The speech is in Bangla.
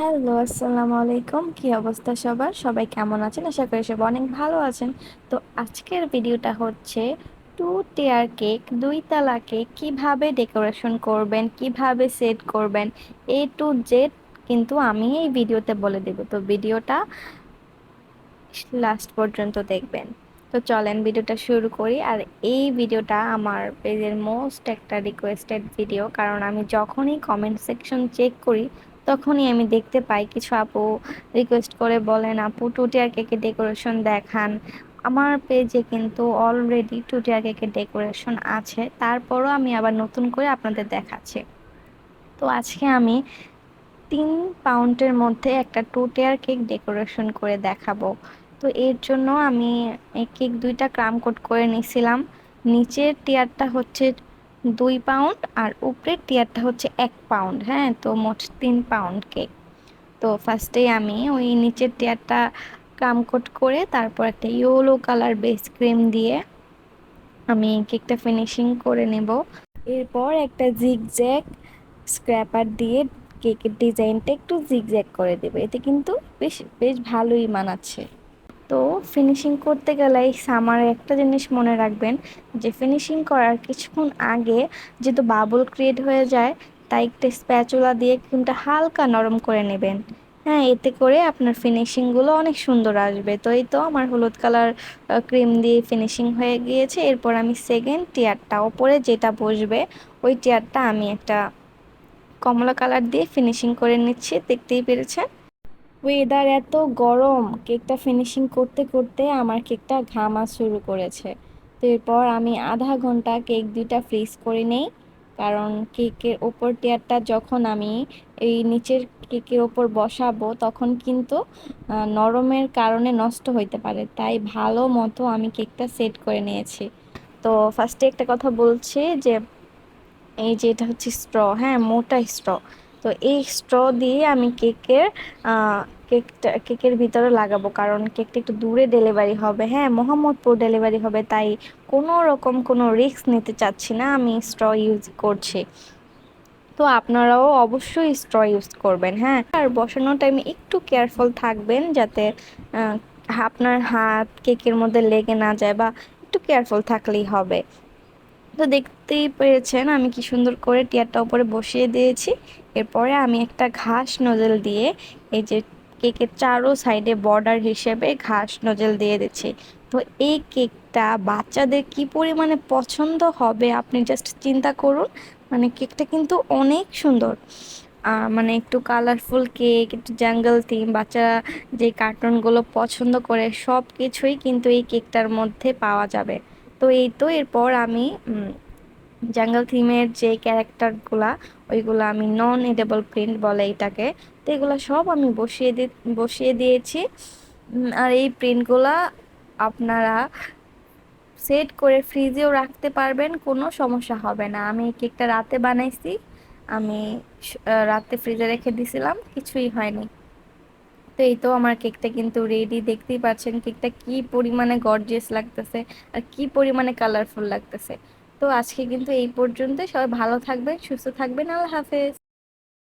হ্যালো, আসসালামু আলাইকুম। কি অবস্থা সবার? সবাই কেমন আছেন? আশা করি সবাই অনেক ভালো আছেন। তো আজকের ভিডিওটা হচ্ছে টু টিয়ার কেক দুই তালা কেক কীভাবে ডেকোরেশন করবেন, কীভাবে সেট করবেন এ টু জেড কিন্তু আমি এই ভিডিওতে বলে দেব। তো ভিডিওটা লাস্ট পর্যন্ত দেখবেন। তো চলেন ভিডিওটা শুরু করি। আর এই ভিডিওটা আমার পেজের মোস্ট একটা রিকোয়েস্টেড ভিডিও কারণ আমি যখনই কমেন্ট সেকশন চেক করি তখনই আমি দেখতে পাই কিছু আপু রিকোয়েস্ট করে বলেন, আপু টুটিয়ার কেকের ডেকোরেশন দেখান? আমার পেজে কিন্তু অলরেডি টুটিয়ার কেকের ডেকোরেশন আছে, তারপরও আমি আবার নতুন করে আপনাদের দেখাচ্ছি। তো আজকে আমি তিন পাউন্ডের মধ্যে একটা টু টিয়ার কেক ডেকোরেশন করে দেখাবো। তো এর জন্য আমি এই কেক দুইটা ক্রাম কোট করে নিয়েছিলাম নিচের টিয়ারটা হচ্ছে দুই পাউন্ড আর উপরের টিয়ারটা হচ্ছে এক পাউন্ড হ্যাঁ? তো মোট তিন পাউন্ড কেক। তো ফার্স্টে আমি ওই নিচের টিয়ারটা ক্রাম কোট করে তারপর একটা ইয়েলো কালার বেস ক্রিম দিয়ে আমি কেকটা ফিনিশিং করে নেব। এরপর একটা জিগজ্যাগ স্ক্র্যাপার দিয়ে কেকের ডিজাইনটা একটু জিগজ্যাগ করে দেবে। এতে কিন্তু বেশ বেশ ভালোই মানাচ্ছে। তো ফিনিশিং করতে গেলে এই সামারে একটা জিনিস মনে রাখবেন যে ফিনিশিং করার কিছুক্ষণ আগে যেহেতু বাবল ক্রিয়েট হয়ে যায়, তাই একটা স্প্যাচুলা দিয়ে ক্রিমটা হালকা নরম করে নেবেন। হ্যাঁ এতে করে আপনার ফিনিশিংগুলো অনেক সুন্দর আসবে। তো এই তো আমার হলুদ কালার ক্রিম দিয়ে ফিনিশিং হয়ে গিয়েছে। এরপর আমি সেকেন্ড টিয়ারটা ওপরে যেটা বসবে, ওই টিয়ারটা আমি একটা কমলা কালার দিয়ে ফিনিশিং করে নিচ্ছি। দেখতেই পেরেছেন? ওয়েদার এত গরম কেকটা ফিনিশিং করতে করতে আমার কেকটা ঘামা শুরু করেছে। তো এরপর আমি আধা ঘণ্টা কেক দুইটা ফ্রিজ করে নেই, কারণ কেকের ওপর টিয়ারটা যখন আমি এই নিচের কেকের ওপর বসাবো, তখন কিন্তু নরমের কারণে নষ্ট হইতে পারে। তাই ভালো মতো আমি কেকটা সেট করে নিয়েছি। তো ফার্স্টে একটা কথা বলছি যে, এই যে এটা হচ্ছে স্ট্র হ্যাঁ মোটা স্ট্র তো এই স্ট্র দিয়ে আমি কেকের কেকটা, কেকের ভিতরে লাগাবো। কারণ কেকটা একটু দূরে ডেলিভারি হবে হ্যাঁ মোহাম্মদপুর ডেলিভারি হবে, তাই কোনো রকম কোনো রিস্ক নিতে চাচ্ছি না, আমি স্ট্র ইউজ করছি। তো আপনারাও অবশ্যই স্ট্র ইউজ করবেন হ্যাঁ। আর বসানোর টাইমে একটু কেয়ারফুল থাকবেন যাতে আপনার হাত কেকের মধ্যে লেগে না যায় বা একটু কেয়ারফুল থাকলেই হবে। তো দেখতেই পেরেছেন আমি কি সুন্দর করে টিয়ারটা উপরে বসিয়ে দিয়েছি। এরপরে আমি একটা ঘাস নজেল দিয়ে এই যে কেকের চারো সাইডে বর্ডার হিসেবে ঘাস নজেল দিয়ে দিচ্ছি। তো এই কেকটা বাচ্চাদের কি পরিমাণে পছন্দ হবে আপনি জাস্ট চিন্তা করুন। মানে কেকটা কিন্তু অনেক সুন্দর। মানে একটু কালারফুল কেক, একটু জাঙ্গল থিম বাচ্চারা যে কার্টুনগুলো পছন্দ করে সব কিছুই কিন্তু এই কেকটার মধ্যে পাওয়া যাবে। তো এই তো এরপর আমি জাঙ্গল থিমের যে ক্যারেক্টারগুলা ওইগুলো আমি নন এডেবল প্রিন্ট বলে এটাকে, তো এগুলো সব আমি বসিয়ে দি, বসিয়ে দিয়েছি। আর এই প্রিন্টগুলা আপনারা সেট করে ফ্রিজেও রাখতে পারবেন, কোনো সমস্যা হবে না। আমি কেকটা রাতে বানাইছি, আমি রাতে ফ্রিজে রেখে দিছিলাম, কিছুই হয়নি। তো এই তো আমার কেকটা কিন্তু রেডি দেখতেই পাচ্ছেন কেকটা কি পরিমাণে গর্জিয়াস লাগতেছে আর কি পরিমাণে কালারফুল লাগতেছে। তো আজকে কিন্তু এই পর্যন্ত সবাই ভালো থাকবেন, সুস্থ থাকবেন, আল্লাহ হাফেজ।